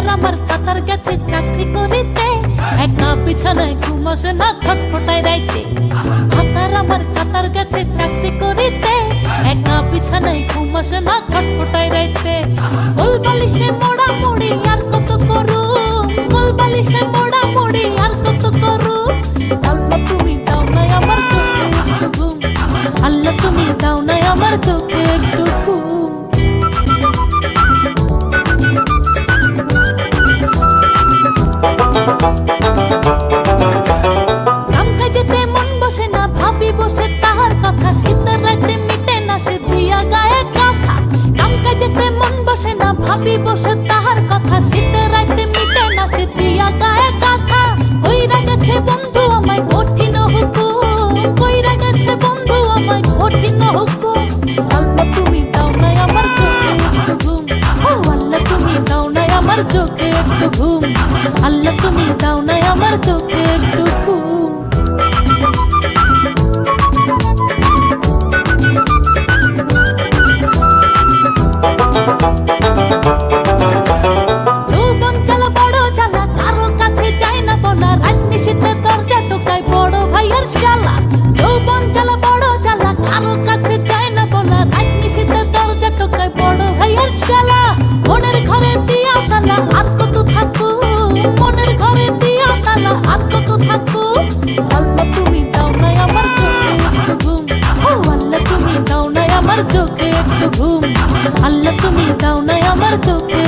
আর আমার কাতার গেছে চাকরি করিতে। একা বিছানায় ঘুমাসে না ছটফটায় রাইতে। কাতার আমার কাতার গেছে চাকরি করিতে। একা বিছানায় ঘুমাসে না ছটফটায় রাইতে। গোল বালিশে মোড়া মোড়ি আর কত করু গোল বালিশে মোড়া মোড়ি আর কত করু আল্লাহ তুমি দাও না আমার চোখে ঘুম। আল্লাহ তুমি দাও না আমার চোখে তুমি দাও না আমার চোখে আল্লাহ তুমি দাও না আমার চোখে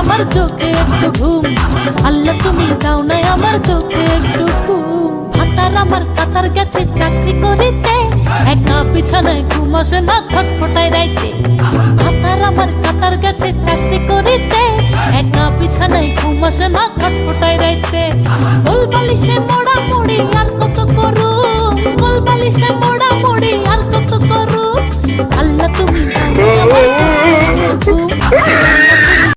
আমার চোখে গেছে চাকরি করিতে একা বিছানায় ঘুম না ছটফটায় রাইতে হাতার আমার কাতার গেছে চাকরি করিতে একা বিছানায় মোড়া মুড়ি আর কত করু গোল বালিশে মোড়া মুড়ি